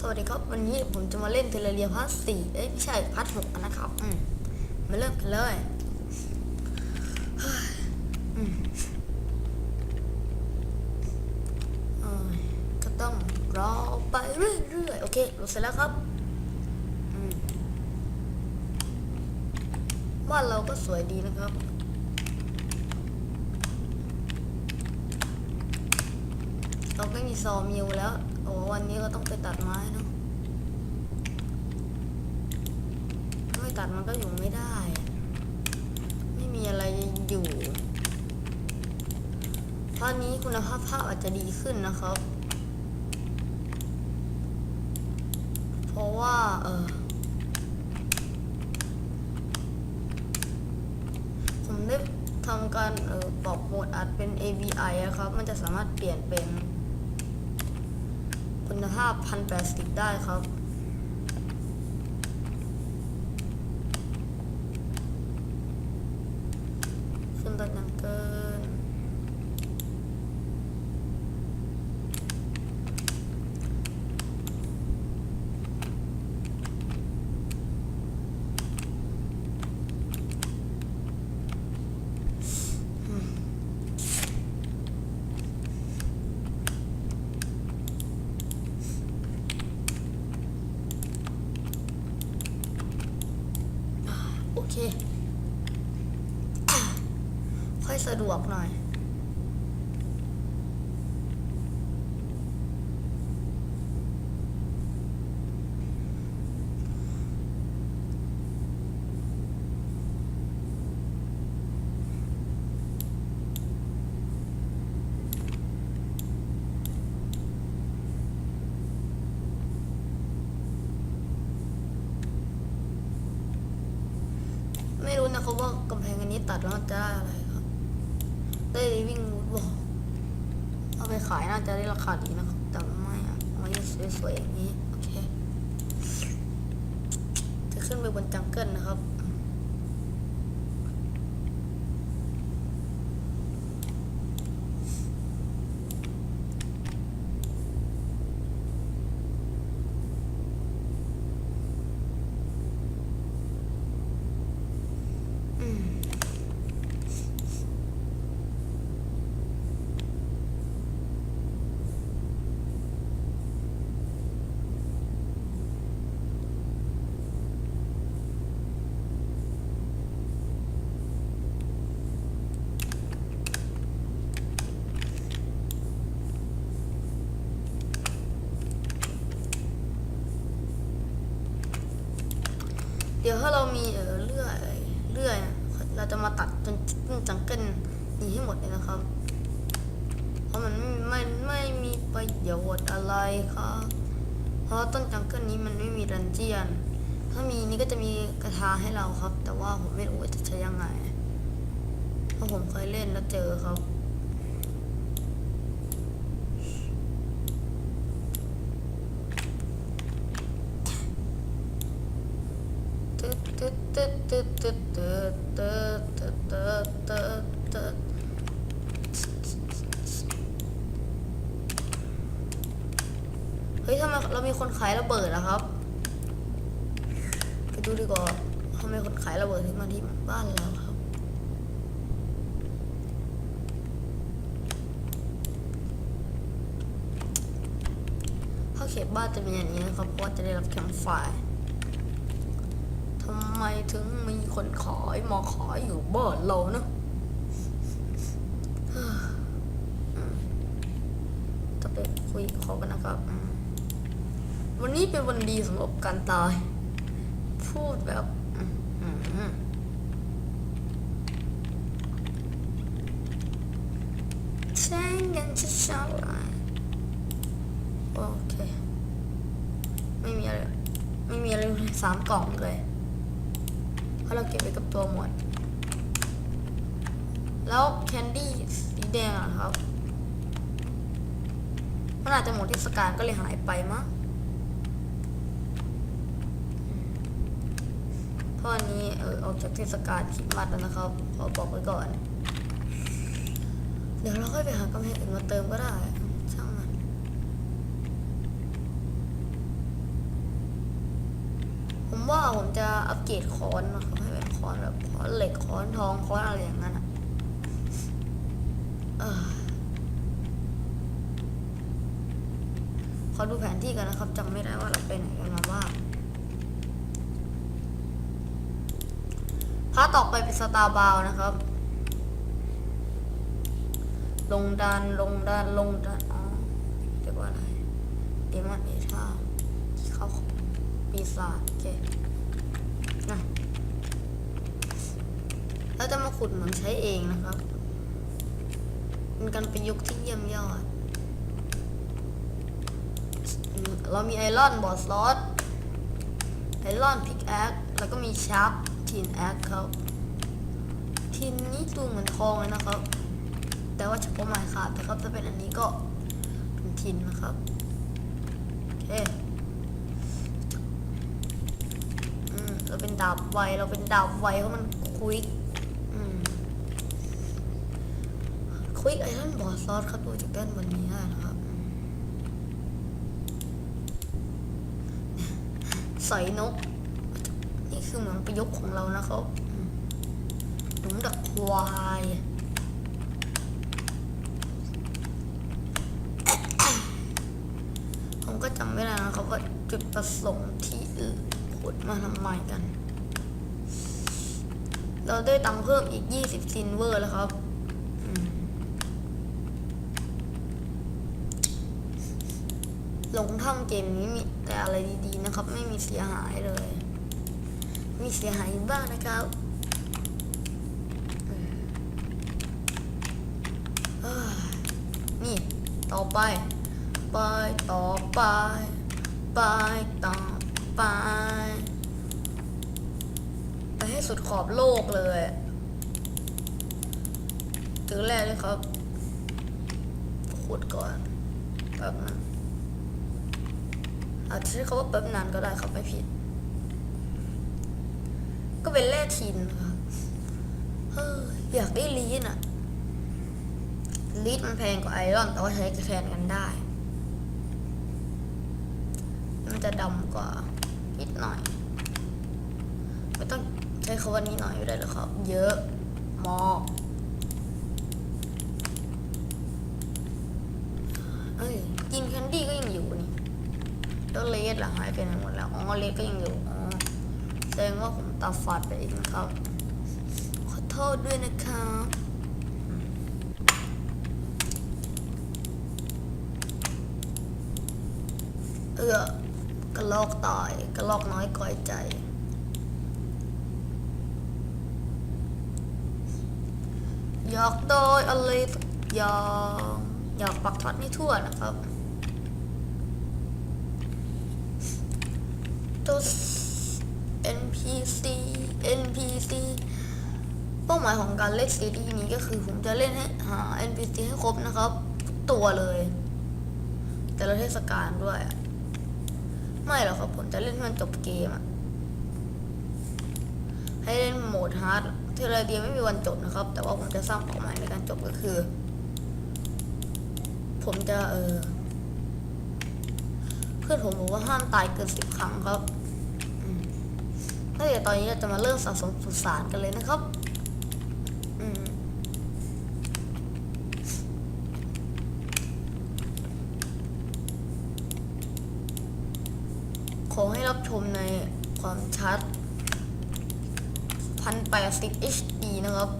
สวัสดีครับ วันนี้ผมจะมาเล่นเทเลเรียพาร์ทสี่เอ้ยไม่ใช่พาร์ทหกนะครับอืมมาเริ่มกันเลยก็ต้องรอไปเรื่อยๆ โอเครู้เสร็จแล้วครับบ้านเราก็สวยดีนะครับ เรา ไม่มีซอมิวแล้ว โอ้วันนี้ก็ต้องไปตัดไม้เนาะไม่ตัดมันก็อยู่ไม่ได้ ไม่มีอะไรอยู่ตอนนี้คุณภาพภาพอาจจะดีขึ้นนะครับ เพราะว่า เออผมได้ทำการเออปรับโหมดอัดเป็น AVI อะครับ มันจะสามารถเปลี่ยนเป็น คุณภาพ 1080 ได้ครับ ขึ้นตัดหนังเกินโอเค ค่อย สะดวกหน่อย ไม่รู้นะครับว่ากำแพงอันนี้ตัดแล้วจะได้อะไรครับ ได้วิ่งวูดบอลเอาไปขายน่า จะได้ราคาดีนะครับแต่ไม่อะเอาไว้สวยๆอย่างนี้ โอเค จะขึ้นไปบนจังเกิลนะครับ อืม เดี๋ยวถ้าเรามีเออเลื่อยเลื่อยเราจะมาตัดจนต้นจังเกิลนี้ให้หมดเลยนะครับ เพราะมันไม่ไม่ไม่มีประโยชน์อะไรครับ เพราะต้นจังเกิลนี้มันไม่มีดันเจียน ถ้ามีนี่ก็จะมีกระทาให้เราครับ แต่ว่าผมไม่รู้ว่าจะใช้ยังไง เพราะผมเคยเล่นแล้วเจอครับ ตึ๊ดตึ๊ดตึ๊ดตึ๊ดตึ๊ดตึ๊ดตึ๊ดตึ๊ดตึ๊ดตึ๊ดเฮ้ยทำไมเรามีคนขายระเบิดอะครับ ไปดูดีกว่าทำไมคนขายระเบิดถึงมาที่บ้านเราครับถ้าเขตบ้านจะเป็นอย่างนี้นะครับเพราะว่าจะได้รับแคมป์ไฟร์ ทำไมถึงมีคนขายมาขายอยู่บ้านเราเนอะจะไปคุยกับเขากันนะครับ วันนี้เป็นวันดีสำหรับการตาย พูดแบบแช่งกันช้าๆเลยโอเค ไม่มีอะไร ไม่มีอะไรเลยสามกล่องเลย ราะเราเก็บไว้กับตัวหมด แล้วแคนดี้สีแดงอะครับ มันอาจจะหมดเทศกาลก็เลยหายไปมั้งเพราะอันนี้เออออกจากเทศกาลคริดมัดแล้วนะครับขอบอกไว้ก่อน เดี๋ยวเราค่อยไปหากำแพงอื่นมาเติมก็ได้ ช่างมัน ผม ว่าผมจะอัปเกรดค้อนนะครับให้เป็นค้อนแบบค้อนเหล็กค้อนทองค้อนอะไรอย่างนั้นอะเออขอดูแผนที่กันนะครับจำไม่ได้ว่าเราไปไหนกันมาบ้างพาต่อไปเป็นสตาร์บาวนะครับ ลงดันลงดันลงดันอ๋อเรียกว่าอะไรเดมอนเอท่ช้า ศาจโอเคนะเราจะมาขุดเหมือนใช้เองนะครับเป็นการประยุกต์ที่เยี่ยมยอด เรามีไอรอนบอสลอตไอรอนพิกแอคแล้วก็มีชาร์ปทินแอคครับทินนี้ดูเหมือนทองเลยนะครับ แต่ว่าเฉพาะไม้ขาดนะครับถ้าเป็นอันนี้ก็เป็นทินนะครับโอเค อืม เราเป็น ดาบไวเราเป็นดาบไวเพราะมันควิกควิกไอรอนบอสซอสครับดูจากด้านบนนี้นะครับใส่นก นี่คือเหมือนประยุกต์ของเรานะครับหลุมดักควายผมก็จำไม่ได้นะครับว่าจุดประสงค์ที่ขุดมาทำไมกัน เราได้ตังค์เพิ่มอีก 20ซินเวอร์แล้วครับอืมลงท่องเกมนี้มีแต่อะไรดีๆนะครับ ไม่มีเสียหายเลย มีเสียหายบ้างนะครับนี่ต่อไป ไปต่อไป ไปต่อไป ให้สุดขอบโลกเลยถึงแรกเลยครับขุดก่อนแป๊บนึงอาจจะใช้คำว่าแป๊บนานก็ได้ครับไม่ผิด ก็เป็นแร่ทินครับเฮ้ยอยากได้ลีดอะลีดมันแพงกว่าไอรอน แต่ว่าใช้แทนกันได้ มันจะดำกว่านิดหน่อย ช้คำว่านิดหน่อยอยู่ได้หรอครับ เยอะมากเอ้ยกินแคนดี้ก็ยังอยู่นี่แล้วเลสล่ะหายไปไหนหมดแล้วอ๋อเลสก็ยังอยู่อ๋อแสดงว่าผมตาฝาดไปเองนะครับขอโทษด้วยนะครับเออกระลอกตายกระลอกน้อยก่อยใจ อยากได้อะไรสักอย่างอยากปักท็อตให้ทั่วนะครับตัว NPC NPC เป้าหมายของการเล่นซีรีส์นี้ก็คือผมจะเล่นให้หา NPC ให้ครบนะครับทุกตัวเลย แต่ละเทศกาลด้วย ไม่หรอกครับผมจะเล่นให้มันจบเกมอะให้เล่นโหมดฮาร์ด เทเลเดียไม่มีวันจบนะครับ แต่ว่าผมจะสร้างเป้าหมายในการจบก็คือ ผมจะเออเพื่อนผมบอกว่าห้ามตายเกินสิบครั้งครับอืมแล้วเดี๋ยวตอนนี้เราจะมาเริ่มสะสมสุสานกันเลยนะครับอขอให้รับชมในความชัด 1080 HD นะครับ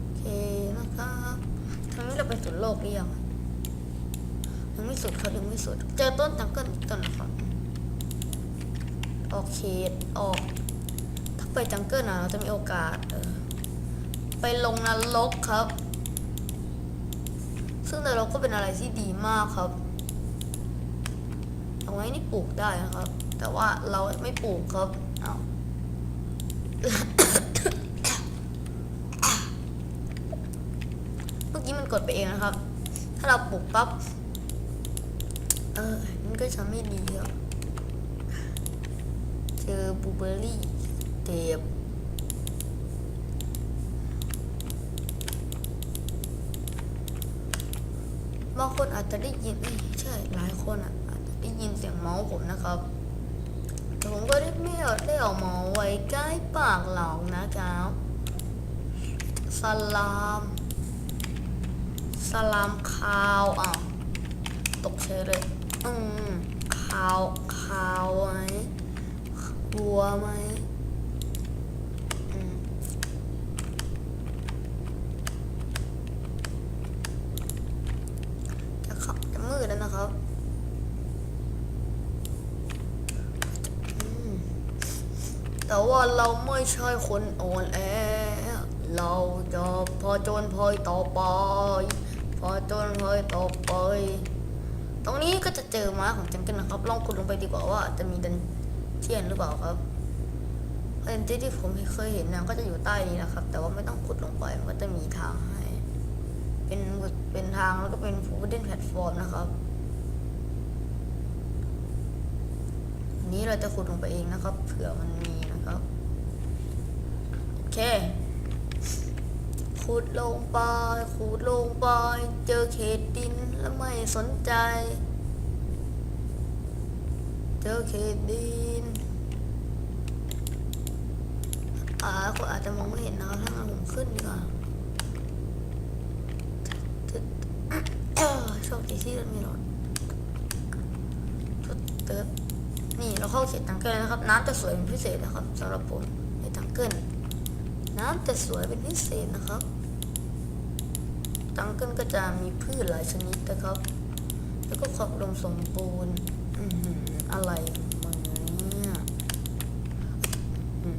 โอเคนะครับทางนี้เราไปสุดโลกหรือยังยังไม่สุดครับยังไม่สุด เจอต้นจังเกิลอีกต้นนะครับออกเขตออก ถ้าไปจังเกิลนะเราจะมีโอกาสเออไปลงนรกครับ ซึ่งนรกก็เป็นอะไรที่ดีมากครับ เอาไว้นี่ปลูกได้นะครับ แต่ว่าเราไม่ปลูกครับ เอาเมื่อกี้มันกดไปเองนะครับ ถ้าเราปลูกปั๊บ เออ มันก็จะไม่ดีครับเจอบูเบอร์รี่เต็บบางคนอาจจะได้ยินใช่หลายคนอะอาจจะ ได้ยินเสียงเมาส์ผมนะครับแต่ผมก็ได้ไม่ได้เออกมาไว้ใกล้ปากหลอกนะครับสลามสลามคาวอะตกเชยเลยอืมคาวคาวไหมวัวไหมอืมจะขับจะมืดแล้วนะครับอืม แต่ว่าเราไม่ใช่คนอ่อนแอ เราจะพอจนพอยต่อไป พอจนพอยต่อไป ตรงนี้ก็จะเจอม้าของจังกิลนะครับ ลองขุดลงไปดีกว่าว่า จะมีดันเจียนหรือเปล่าครับเพราะดันเจียนที่ผมเคยเห็นนะก็จะอยู่ใต้นี้นะครับ แต่ว่าไม่ต้องขุดลงไปมันก็จะมีทางให้ เป็นเป็นทางแล้วก็เป็นฟูดเดนแพลตฟอร์มนะครับนี้เราจะขุดลงไปเองนะครับ เผื่อมันมี ครับโอเคขุดลงไปขุดลงไป เจอเขตดินแล้วไม่สนใจ เจอเขตดินอ่าคนอาจจะมองไม่เห็นนะถ้างั้นผมขึ้นดีกว่าตึ๊ดเอ้อโชคดีที่เรามีรถตึ๊ดตึ๊ด นี่เราเข้าเขตตังเกิลนะครับ น้ำจะสวยเป็นพิเศษนะครับสำหรับผมในตังเกิลน้ำจะสวยเป็นพิเศษนะครับ ตังเกิลก็จะมีพืชหลายชนิดนะครับ แล้วก็ความอุดมสมบูรณ์อะไรมันเนี่ยอืม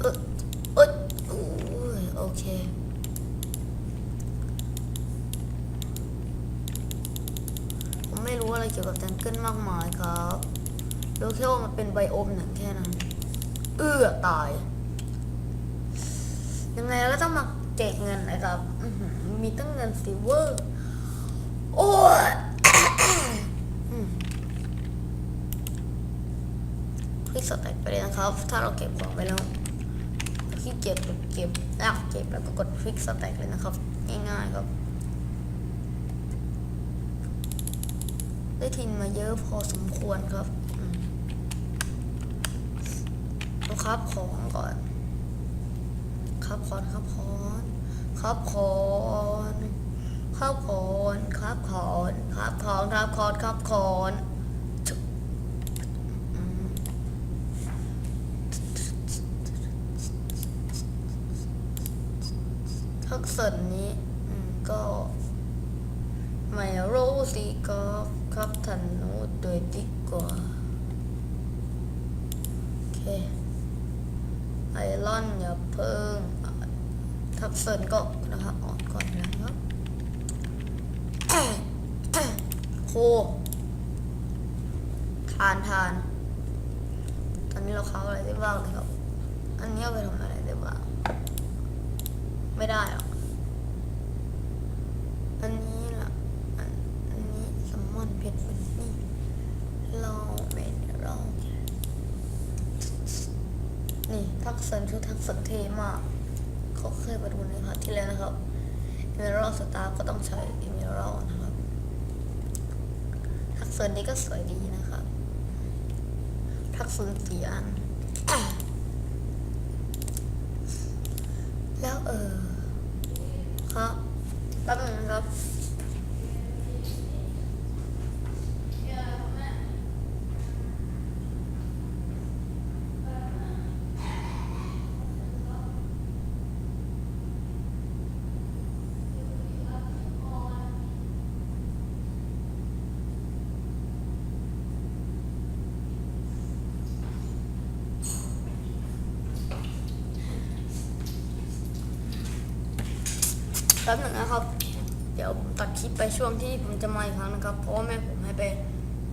เออเอยโอ้ยโอเค ผมไม่รู้ อะไรเกี่ยวกับจังเกิลมากมายครับรู้แค่ว่ามันเป็นไบโอมหนึ่งแค่นั้น เอื้อตาย ยังไงเราก็ต้องมาแจกเงินนะครับ มีตั้งเงินซิเวอร์ โอ้ยคลิกสแต็กไปเลยนะครับ ถ้าเราเก็บของไปแล้วขี้เกียจกดเก็บอยากเก็บแล้วก็กดคลิกสแต็กเลยนะครับ ง่ายๆครับ ได้ทินมาเยอะพอสมควรครับอืมต้องครับของก่อน ครับคอนครับคอนครับคอนครับคอนครับคอนครับคอนครับคอนครับคอนทักษะนี้ก็ไม่รู้สิก็ ครับท่านหนูโดวยดีกว่า โอเค ไอรอนอย่าเพิ่ง ทับเซินก็นะครับออกก่อนนะครับโคทานทาน ตอนนี้เราเข้าอะไรได้บ้างครับ อันนี้เอาไปทำอะไรได้บ้าง ไม่ได้หรอก อันนี้ล่ะ อันอันนี้สมอนเพชรเป็นนี่เราเป็นเรานี่ ทักษะชุดทักษะเทมาก เขาเคยมาดูในพาร์ทที่แล้วนะครับเอเมอรัลสตาร์ก็ต้องใช้เอเมอรัลนะครับ ทักษะนี้ก็สวยดีนะครับ ทักษะสี่อัน แล้วเออครับแป๊บนึงนะครับ แป๊บหนึ่งนะครับ เดี๋ยวตัดคลิปไปช่วงที่ผมจะมาอีกครั้งนะครับ เพราะแม่ผมให้ไป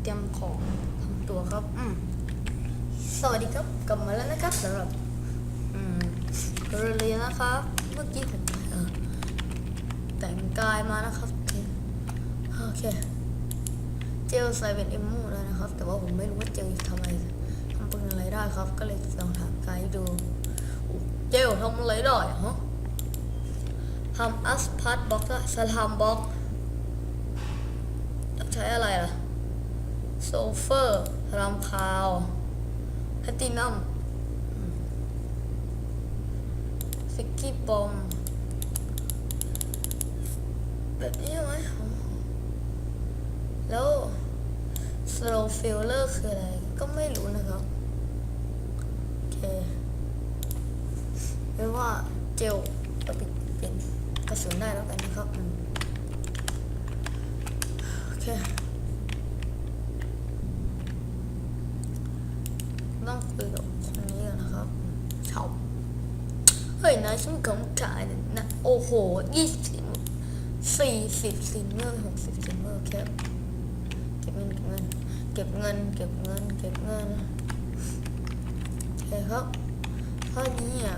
เตรียมของทำตัวครับ อืมสวัสดีครับกลับมาแล้วนะครับสำหรับ อืมเรียนนะครับ เมื่อกี้ผมแต่งกายมานะครับโอเค เจลใส่เป็นเอมมูแล้วนะครับ แต่ว่าผมไม่รู้ว่าเจลทำอะไรทำเปืนอะไรได้ครับ ก็เลยลองถามกด์ดู เจลทำอะไรได้อะ ฮะทำอัสพาร์ตบล็อกได้สลัมบล็อกใช้อะไรล่ะโซเฟอร์สลัมคาวแพตตินัมฟิกกี้บอมแบบนี้ไหมแล้ว slow failure คืออะไร ก็ไม่รู้นะครับ โอเคเรียกว่าเจลก็เป็นเป็น กระสุนได้แล้วกันนะครับอืมโอเคต้องคุยกับคนนี้กันนะครับอืมเฉาเฮ้ยนะฉันกำขายเนี่ยนะโอ้โหยี่สิบสี่สิบซินเมอร์หกสิบซินเมอร์แค่เก็บเงินเก็บเงินเก็บเงินเก็บเงินเก็บเงินโอเคครับตอนนี้อะ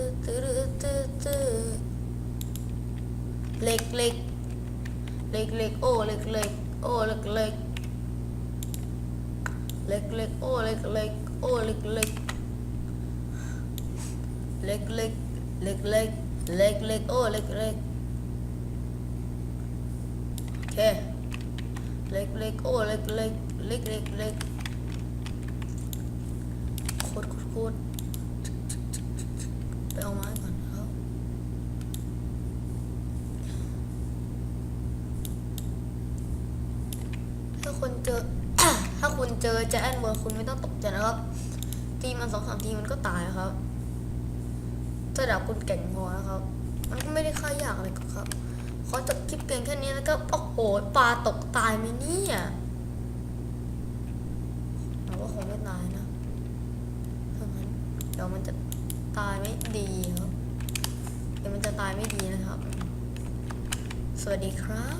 เล็กเล็กเล็กเล็กโอ้เล็กเล็กโอ้เล็กเล็กเล็กเล็กโอ้เล็กเล็กโอ้เล็กเล็กเล็กเล็กเล็กเล็กเล็กเล็กโอ้เล็กเล็กโอเคเล็กเล็กโอ้เล็กเล็กเล็กเล็กเล็กโคตรโคตรโคตรไปเอาไม้ก่อนนะครับถ้า คนเจอ ถ้าคุณเจอแจแอนเวอร์คุณไม่ต้องตกใจนะครับ ตีมันสองสามทีมันก็ตายครับถ้าดาบคุณเก่งพอนะครับ มันก็ไม่ได้ค่ายากอะไรก็ครับ ขอจบคลิปเพียงแค่นี้นะครับโอ้โหปลาตกตายไหมเนี่ยเราก็คงไม่ตายนะถ้างั้นเดี๋ยวมันจะตายไม่ดีครับ เดี๋ยวมันจะตายไม่ดีนะครับ สวัสดีครับ